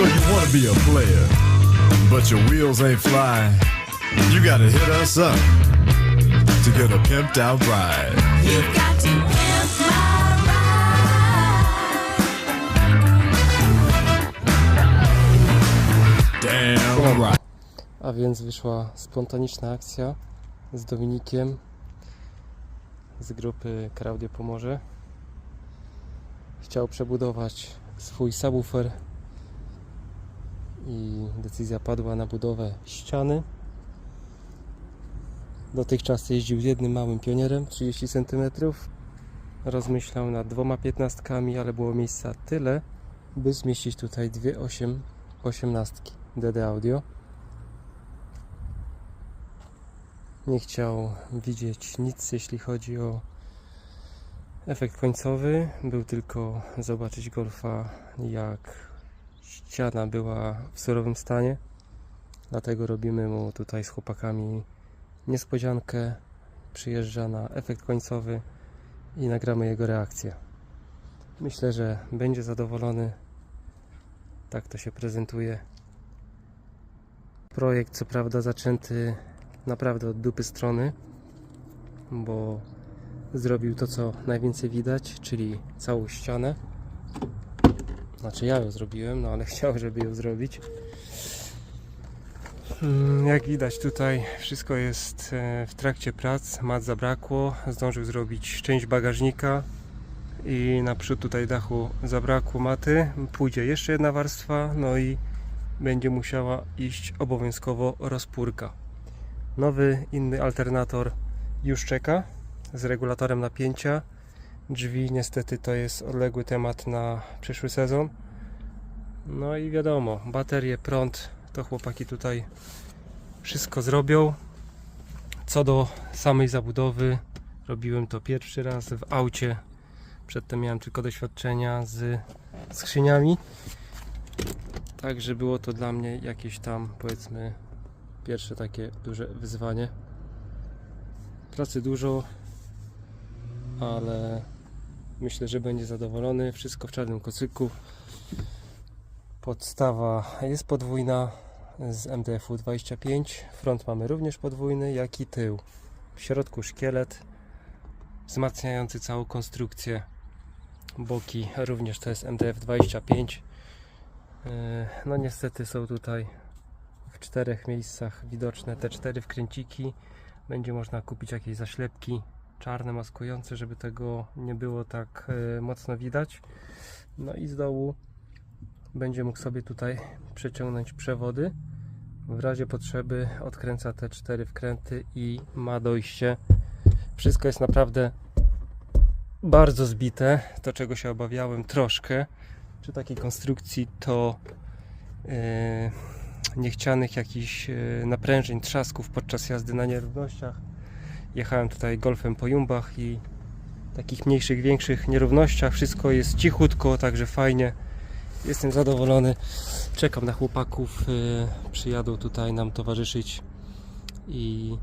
So you want to be a player, but your wheels ain't flying. You got to hit us up to get a pimped out ride. You've got to pimp my ride. Damn right. A więc wyszła spontaniczna akcja z Dominikiem z grupy Klaudia Pomorze. Chciał przebudować swój subwoofer i decyzja padła na budowę ściany. Dotychczas jeździł z jednym małym pionierem 30 cm. Rozmyślał nad dwoma piętnastkami, ale było miejsca tyle, by zmieścić tutaj dwie 8 osiemnastki DD Audio. Nie chciał widzieć nic, jeśli chodzi o efekt końcowy. Był tylko zobaczyć golfa, jak ściana była w surowym stanie. Dlatego robimy mu tutaj z chłopakami niespodziankę. Przyjeżdża na efekt końcowy i nagramy jego reakcję. Myślę, że będzie zadowolony. Tak to się prezentuje. Projekt, co prawda, zaczęty naprawdę od dupy strony, bo zrobił to, co najwięcej widać, czyli całą ścianę. Znaczy ja ją zrobiłem, no ale chciał, żeby ją zrobić. Mm, Jak widać tutaj wszystko jest e, w trakcie prac, mat zabrakło, zdążył zrobić część bagażnika i naprzód tutaj dachu zabrakło maty, pójdzie jeszcze jedna warstwa, no i będzie musiała iść obowiązkowo rozpórka. Nowy, inny alternator już czeka z regulatorem napięcia. Drzwi niestety to jest odległy temat na przyszły sezon. No i wiadomo, baterie, prąd, to chłopaki tutaj wszystko zrobią. Co do samej zabudowy, robiłem to pierwszy raz w aucie. Przedtem miałem tylko doświadczenia z skrzyniami. Także było to dla mnie jakieś tam powiedzmy pierwsze takie duże wyzwanie. Pracy dużo, ale myślę, że będzie zadowolony. Wszystko w czarnym kocyku. Podstawa jest podwójna z MDF-u 25. Front mamy również podwójny, jak i tył. W środku szkielet wzmacniający całą konstrukcję. Boki również to jest MDF 25. Yy, No niestety są tutaj w czterech miejscach widoczne te cztery wkręciki. Będzie można kupić jakieś zaślepki czarne, maskujące, żeby tego nie było tak e, mocno widać. No i z dołu będzie mógł sobie tutaj przeciągnąć przewody. W razie potrzeby odkręca te cztery wkręty i ma dojście. Wszystko jest naprawdę bardzo zbite. To czego się obawiałem troszkę przy takiej konstrukcji to e, niechcianych jakichś e, naprężeń, trzasków podczas jazdy na nierównościach. Jechałem tutaj golfem po jumbach i takich mniejszych, większych nierównościach. Wszystko jest cichutko, także fajnie. Jestem zadowolony. Czekam na chłopaków. e, Przyjadą tutaj nam towarzyszyć. I,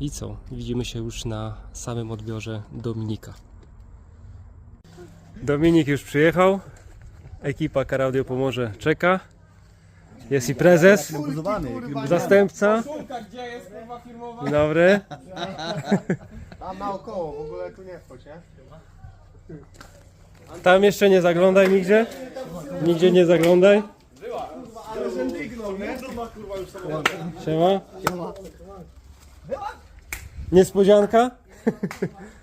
I co? Widzimy się już na samym odbiorze Dominika. Dominik już przyjechał. Ekipa Karaudio Pomorze czeka. Jest i prezes, zastępca. Dzień dobry. Tam naokoło, w ogóle tu nie wchodź, nie? Tam jeszcze nie zaglądaj nigdzie. Nigdzie nie zaglądaj. Ale że dygnął, nie? Siema. Niespodzianka?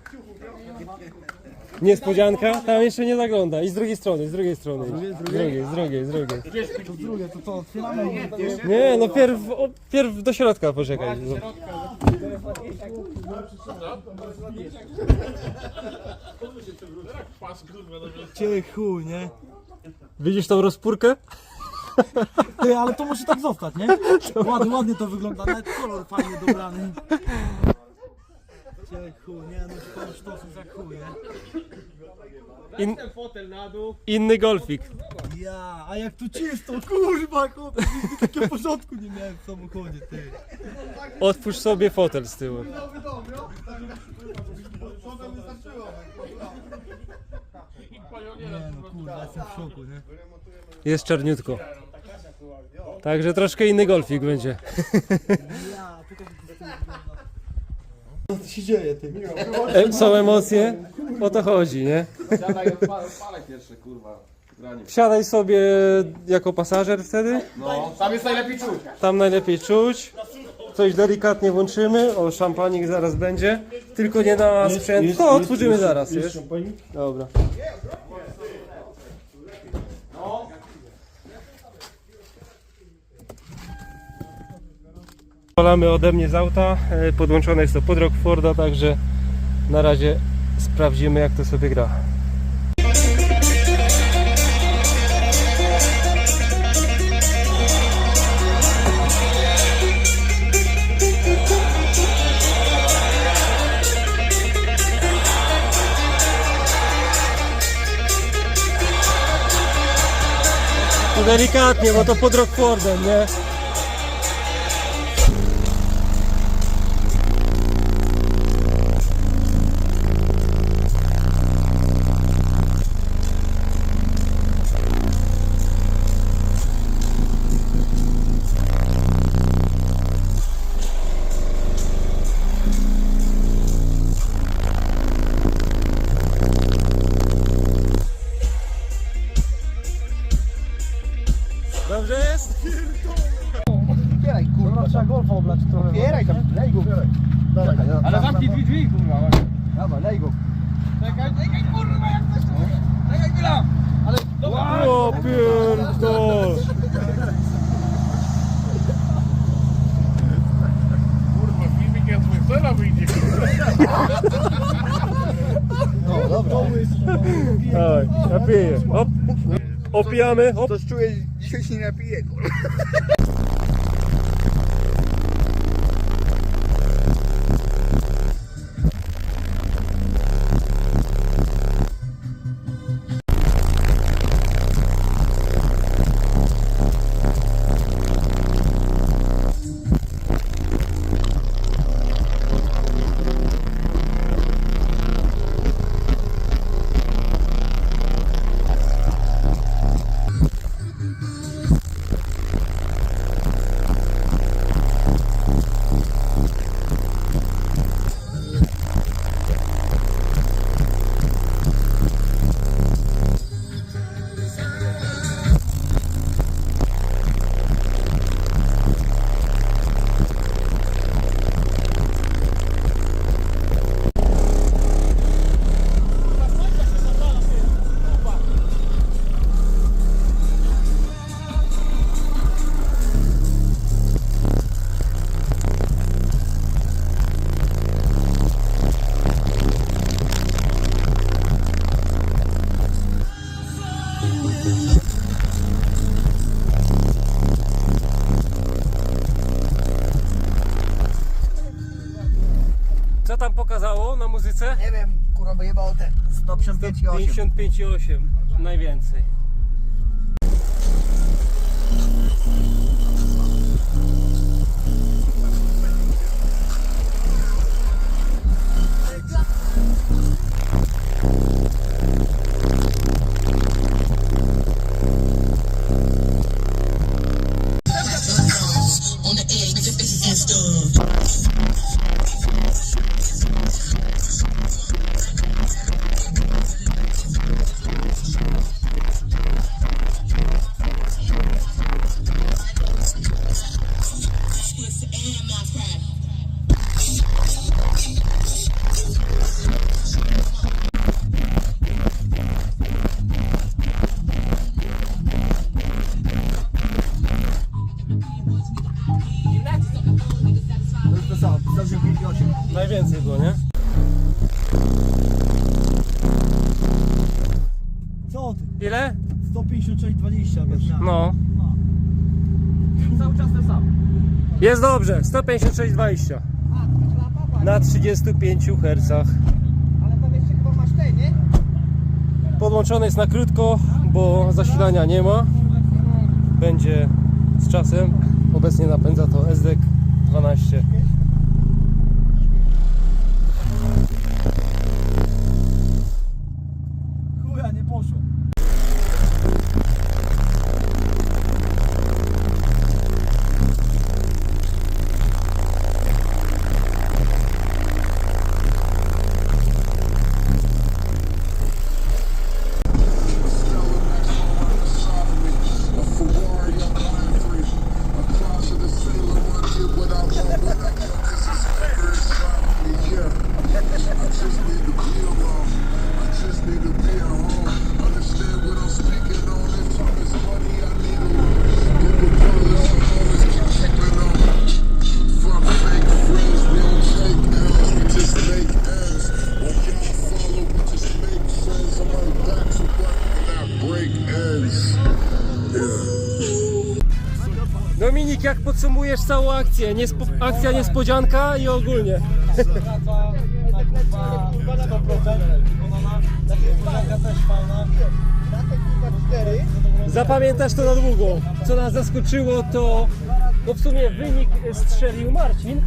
Niespodzianka? Tam jeszcze nie zagląda. I z drugiej strony, z drugiej strony. Z drugiej, z drugiej, z drugiej. To drugie, to to otwieramy. Nie, no pierw, o, pierw do środka poczekaj. Cię chuj, nie? Widzisz tą rozpórkę? Ty, ale to musi tak zostać, nie? Ładnie, ładnie to wygląda, nawet kolor fajnie dobrany. Chuj, nie? No to sztosy za chuj, nie? In, inny golfik. Ja, a jak tu czysto, kurwa, kurwa, nigdy takiego porządku nie miałem w samochodzie, ty. Otwórz sobie fotel z tyłu. Nie no, kurwa, jestem w szoku, nie? Jest czarniutko. Także troszkę inny golfik będzie. Co się dzieje, ty? E, Są emocje? O to chodzi, nie? Siadaj, pierwsze, kurwa. Granie. Wsiadaj sobie jako pasażer wtedy. No, tam jest najlepiej czuć. Tam najlepiej czuć. Coś delikatnie włączymy. O, szampanik zaraz będzie. Tylko nie na sprzęt. To otworzymy zaraz, wiesz? Dobra. Polamy ode mnie z auta. E, Podłączone jest to pod Rockforda, także na razie sprawdzimy jak to sobie gra. Delikatnie, bo to pod Rockfordem, nie? Piję. Hop. Opijamy, hop. Coś czuję, dzisiaj się nie napiję, kurwa. Tam pokazało na muzyce? Nie wiem, kurwa, wyjebało ten 155 i 8. 55,8 najwięcej. 156,20 bez zmian. No. Cały czas ten sam. Jest dobrze, 156,20 na 35 Hz. Ale tam jeszcze chyba masz ten, nie? Podłączony jest na krótko, bo zasilania nie ma. Będzie z czasem. Obecnie napędza to SDK 12. Dominik, jak podsumujesz całą akcję? Niespo... Akcja niespodzianka i ogólnie. Praca na kurwa 100% wykonana. Niespodzianka też fajna. Zapamiętasz to na długo. Co nas zaskoczyło to, no w sumie wynik strzelił Marcin,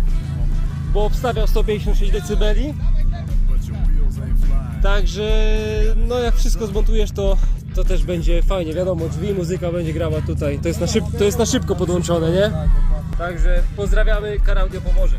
bo obstawiał 156 dB. But your wheels ain't flying. Także no jak wszystko zmontujesz to, to też będzie fajnie. Wiadomo, drzwi, muzyka będzie grała tutaj. To jest na, szyb, to jest na szybko podłączone, nie? Także pozdrawiamy Karaudio Pomorze.